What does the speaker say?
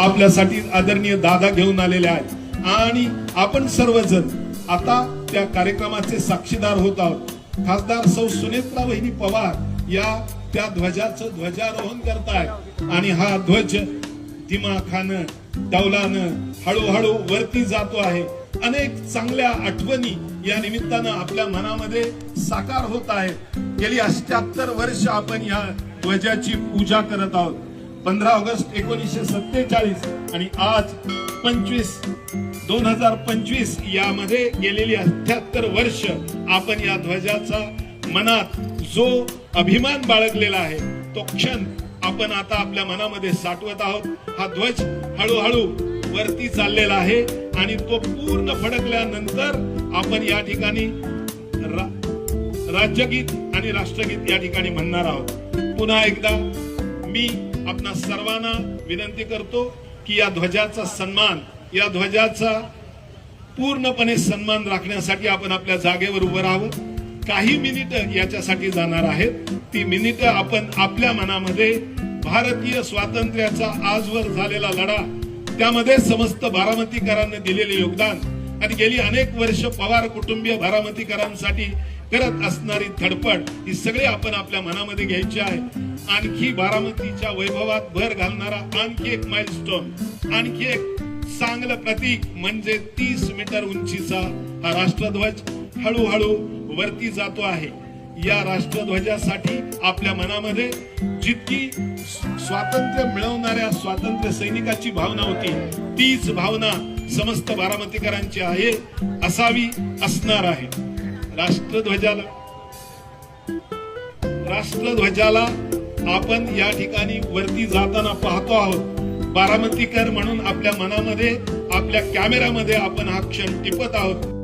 आपल्यासाठी आदरणीय दादा घेऊन आलेले आहेत. आणि आपण सर्वजण आता त्या कार्यक्रमाचे साक्षीदार होत आहोत. खासदार सौ सुनेत्रा वहिनी पवार या त्या ध्वजाचं ध्वजारोहण करतायत. आणि हा ध्वज दिमाखानं डौलानं हळूहळू वरती जातो आहे. अनेक चांगल्या आठवणी या निमित्तानं आपल्या मनामध्ये साकार होत आहेत. गेली अष्ट्याहत्तर वर्ष आपण या ध्वजाची पूजा करत आहोत. पंधरा ऑगस्ट एकोणीसशे सत्तेचाळीस आणि आज पंचवीस दोन हजार पंचवीस यामध्ये गेलेली अठ्याहत्तर वर्ष आपण या ध्वजाचा मनात जो अभिमान बाळगलेला आहे तो क्षण आपण आता आपल्या मनामध्ये साठवत आहोत. हा ध्वज हळूहळू वरती चाललेला आहे आणि तो पूर्ण फडकल्यानंतर आपण या ठिकाणी रा- राज्यगीत आणि राष्ट्रगीत या ठिकाणी म्हणणार आहोत. पुन्हा एकदा मी आपणा सर्वांना विनंती करतो की या ध्वजाचा सन्मान या ध्वजाचा पूर्णपणे सन्मान राखण्यासाठी आपण आपल्या जागेवर उभं राहावं. काही मिनिटं याच्यासाठी जाणार आहेत. ती मिनिटं आपण आपल्या मनामध्ये भारतीय स्वातंत्र्याचा आजवर झालेला लढा त्यामध्ये समस्त बारामतीकरांनी दिलेले योगदान आणि गेली अनेक वर्ष पवार कुटुंबीय बारामतीकरांसाठी करत असणारी धडपड ही सगळे आपण आपल्या मनामध्ये घ्यायची आहे. आणखी बारामतीच्या वैभवात भर घालणारा आणखी एक माइलस्टोन आणखी एक चांगलं प्रतीक म्हणजे तीस मीटर उंचीचा हा राष्ट्रध्वज हळूहळू वरती जातो आहे. या राष्ट्रध्वजासाठी आपल्या मनामध्ये जितकी स्वातंत्र्य मिळवणाऱ्या स्वातंत्र्य सैनिकाची भावना होती तीच भावना समस्त बारामतीकरांची आहे असावी असणार आहे. राष्ट्रध्वजाला. राष्ट्रध्वजाला आपण या ठिकाणी वरती जाताना पाहतो आहोत. बारामतीकर म्हणून आपल्या मनामध्ये आपल्या कॅमेऱ्यामध्ये आपण हा क्षण टिपत आहोत.